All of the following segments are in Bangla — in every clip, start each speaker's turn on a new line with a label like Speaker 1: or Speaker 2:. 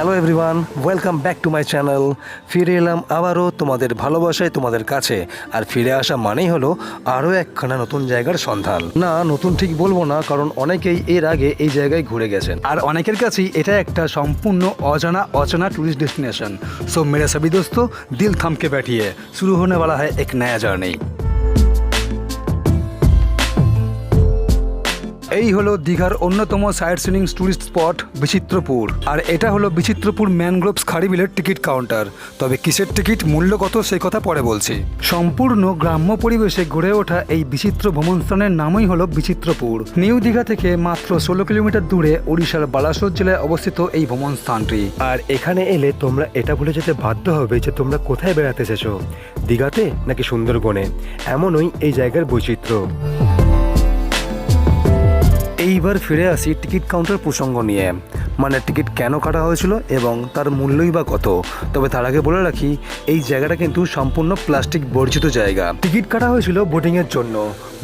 Speaker 1: Hello everyone welcome back to my channel ফিরে এলাম আবারও তোমাদের ভালোবাসায়, তোমাদের কাছে। আর ফিরে আসা মানেই হলো আরও একখানা নতুন জায়গার সন্ধান। না, নতুন ঠিক বলব না, কারণ অনেকেই এর আগে এই জায়গায় ঘুরে গেছেন।
Speaker 2: আর অনেকের কাছেই এটা একটা সম্পূর্ণ অজানা, অচানা ট্যুরিস্ট ডেস্টিনেশন সো মেরা সাবি দোস্ত, দিল থামকে ব্যাঠিয়ে। শুরু হনে বলা হয় এক নয়া জার্নি এই হলো দীঘার অন্যতম site seeing tourist spot, Bichitrapur. আর এটা হলো বিচিত্রপুর ম্যানগ্রোভস খাড়িবিলের টিকিট কাউন্টার। তবে কিসের টিকিট, মূল্য কত সেই কথা পরে বলছি। সম্পূর্ণ গ্রাম্য পরিবেশে গড়ে ওঠা এই বিচিত্র ভ্রমণস্থানের নামই হলো বিচিত্রপুর। নিউ দীঘা থেকে মাত্র ষোলো কিলোমিটার দূরে ওড়িশার বালাসোর জেলায় অবস্থিত এই ভ্রমণস্থানটি।
Speaker 1: আর এখানে এলে তোমরা এটা ভুলে যেতে বাধ্য হবে যে তোমরা কোথায় বেড়াতে এসেছ, দীঘাতে নাকি সুন্দরবনে? এমনই এই জায়গার বৈচিত্র্য। এইবার ফিরে আসি টিকিট কাউন্টার প্রসঙ্গ নিয়ে। মানে টিকিট কেন কাটা হয়েছিল এবং তার মূল্যই বা কত? তবে তার আগে বলে রাখি, এই জায়গাটা কিন্তু সম্পূর্ণ প্লাস্টিক বর্জিত জায়গা। টিকিট কাটা হয়েছিল বোটিংয়ের জন্য।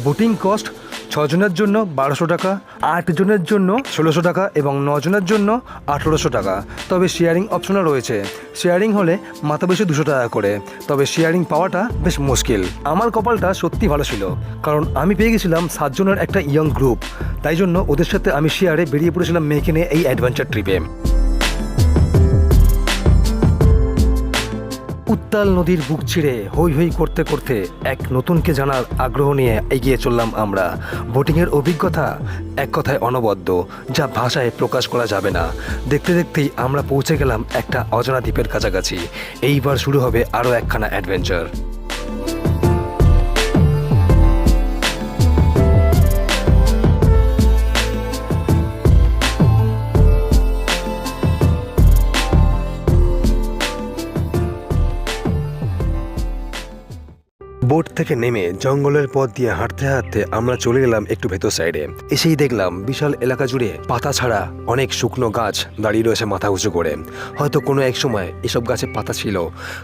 Speaker 1: বোটিং কস্ট ছজনের জন্য বারোশো টাকা, আটজনের জন্য ষোলোশো টাকা এবং নজনের জন্য আঠেরোশো টাকা। তবে শেয়ারিং অপশনও রয়েছে। শেয়ারিং হলে মাথা বেশি দুশো টাকা করে। তবে শেয়ারিং পাওয়াটা বেশ মুশকিল। আমার কপালটা সত্যি ভালো ছিল। কারণ আমি পেয়ে গেছিলাম সাতজনের একটা ইয়ং গ্রুপ তাই জন্য ওদের সাথে আমি শেয়ারে বেরিয়ে পড়েছিলাম মেয়েকে নিয়ে এই অ্যাডভেঞ্চার ট্রিপে উত্তাল নদীর বুক ছিঁড়ে হৈ হৈ করতে করতে এক নতুনকে জানার আগ্রহ নিয়ে এগিয়ে চললাম আমরা। বোটিংয়ের অভিজ্ঞতা এক কথায় অনবদ্য, যা ভাষায় প্রকাশ করা যাবে না। দেখতে দেখতেই আমরা পৌঁছে গেলাম একটা অজানা দ্বীপের কাছাকাছি। এইবার শুরু হবে আরও একখানা অ্যাডভেঞ্চার। বোট থেকে নেমে জঙ্গলের পথ দিয়ে হাঁটতে হাঁটতে আমরা চলে গেলাম একটু ভেতর সাইডে এসেই দেখলাম বিশাল এলাকা জুড়ে পাতা ছাড়া অনেক শুকনো গাছ দাঁড়িয়ে রয়েছে মাথা উঁচু করে। হয়তো কোনো এক সময় এসব গাছে পাতা ছিল।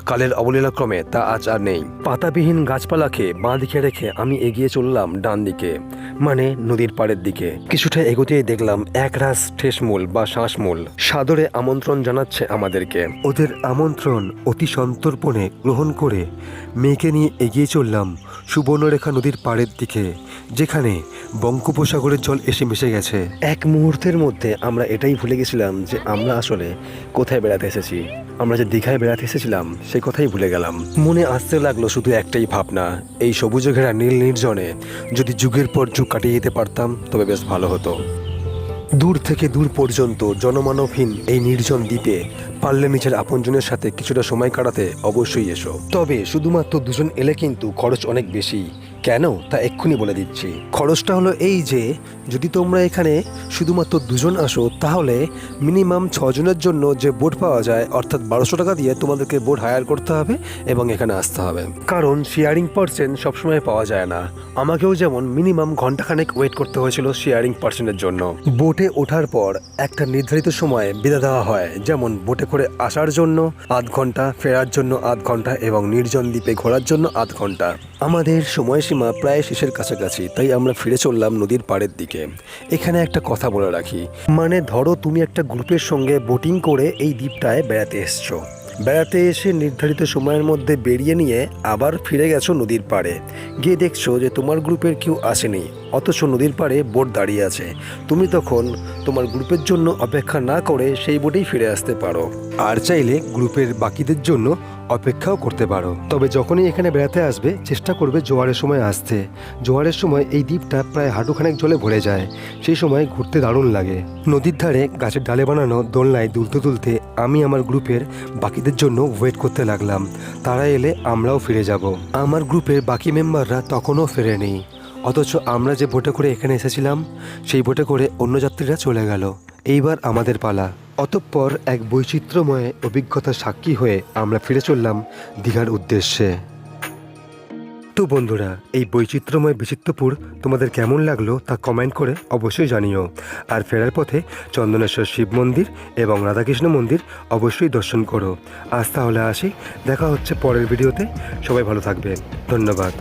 Speaker 1: কালের অবলীলাক্রমে তা আজ আর নেই। পাতাবিহীন গাছপালাকে বাঁ দিকে রেখে আমি এগিয়ে চললাম ডান দিকে মানে নদীর পাড়ের দিকে। কিছুটা এগোতেই দেখলাম একরাশ ঠেসমূল বা শ্বাসমূল সাদরে আমন্ত্রণ জানাচ্ছে আমাদেরকে। ওদের আমন্ত্রণ অতি সন্তর্পণে গ্রহণ করে মেয়েকে নিয়ে এগিয়ে চললাম সুবর্ণরেখা নদীর পাড়ের দিকে, যেখানে বঙ্গোপসাগরের জল এসে মিশে গেছে। এক মুহূর্তের মধ্যে আমরা এটাই ভুলে গেছিলাম যে আমরা আসলে কোথায় বেড়াতে এসেছি। আমরা যে দীঘায় বেড়াতে এসেছিলাম, সে কথাই ভুলে গেলাম। মনে আসতে লাগল শুধু একটাই ভাবনা, এই সবুজে ঘেরা নীল নির্জনে যদি যুগের পর যুগ কাটিয়ে যেতে পারতাম, তবে বেশ ভালো হতো। দূর থেকে দূর পর্যন্ত জনমানবহীন এই নির্জন দ্বীপে পারলে নিজের আপনজনের সাথে কিছুটা সময় কাটাতে অবশ্যই এসো। তবে শুধুমাত্র দুজন এলে কিন্তু খরচ অনেক বেশি। কেন? তা এক্ষুনি বলে দিচ্ছি। খরচটা হলো এই যে, যদি তোমরা এখানে শুধুমাত্র দুজন আসো, তাহলে মিনিমাম ছজনের জন্য যে বোট পাওয়া যায়, অর্থাৎ বারোশো টাকা দিয়ে তোমাদেরকে বোট হায়ার করতে হবে এবং এখানে আসতে হবে। কারণ শেয়ারিং পার্সেন্ট সবসময় পাওয়া যায় না। আমাকেও যেমন মিনিমাম ঘন্টাখানেক ওয়েট করতে হয়েছিল শেয়ারিং পার্সেন্টের জন্য। বোটে ওঠার পর একটা নির্ধারিত সময়ে বিদা দেওয়া হয়, যেমন বোটে করে আসার জন্য আধ ঘণ্টা ফেরার জন্য আধ ঘণ্টা এবং নির্জন দ্বীপে ঘোরার জন্য আধ ঘণ্টা আমাদের সময়সীমা প্রায় শেষের কাছাকাছি, তাই আমরা ফিরে চললাম নদীর পাড়ের দিকে। এখানে একটা কথা বলে রাখি। মানে ধরো তুমি একটা গ্রুপের সঙ্গে বোটিং করে এই দ্বীপটায় বেড়াতে এসছো। বেড়াতে এসে নির্ধারিত সময়ের মধ্যে বেরিয়ে নিয়ে আবার ফিরে গেছো নদীর পাড়ে। গিয়ে দেখছ যে তোমার গ্রুপের কেউ আসেনি, অথচ নদীর পাড়ে বোট দাঁড়িয়ে আছে। তুমি তখন তোমার গ্রুপের জন্য অপেক্ষা না করে সেই বোটেই ফিরে আসতে পারো। আর চাইলে গ্রুপের বাকিদের জন্য অপেক্ষাও করতে পারো। তবে যখনই এখানে বেড়াতে আসবে, চেষ্টা করবে জোয়ারের সময় আসতে। জোয়ারের সময় এই দ্বীপটা প্রায় হাঁটুখানেক জলে ভরে যায়। সেই সময় ঘুরতে দারুণ লাগে। নদীর ধারে গাছের ডালে বানানো দোলনায় দুলতে তুলতে আমি আমার গ্রুপের বাকিদের জন্য ওয়েট করতে লাগলাম। তারা এলে আমরাও ফিরে যাব। আমার গ্রুপের বাকি মেম্বাররা তখনও ফেরেনি। অথচ আমরা যে বোটে করে এখানে এসেছিলাম, সেই বোটে করে অন্য যাত্রীরা চলে গেল। এইবার আমাদের পালা। অতঃপর এক বৈচিত্র্যময় অভিজ্ঞতার সাক্ষী হয়ে আমরা ফিরে চললাম দীঘার উদ্দেশ্যে। তো বন্ধুরা, এই বৈচিত্র্যময় বিচিত্রপুর তোমাদের কেমন লাগল তা কমেন্ট করে অবশ্যই জানিও। আর ফেরার পথে চন্দনেশ্বর শিব মন্দির এবং রাধাকৃষ্ণ মন্দির অবশ্যই দর্শন করো। আজ তাহলে আসি, দেখা হচ্ছে পরের ভিডিওতে। সবাই ভালো থাকবে। ধন্যবাদ।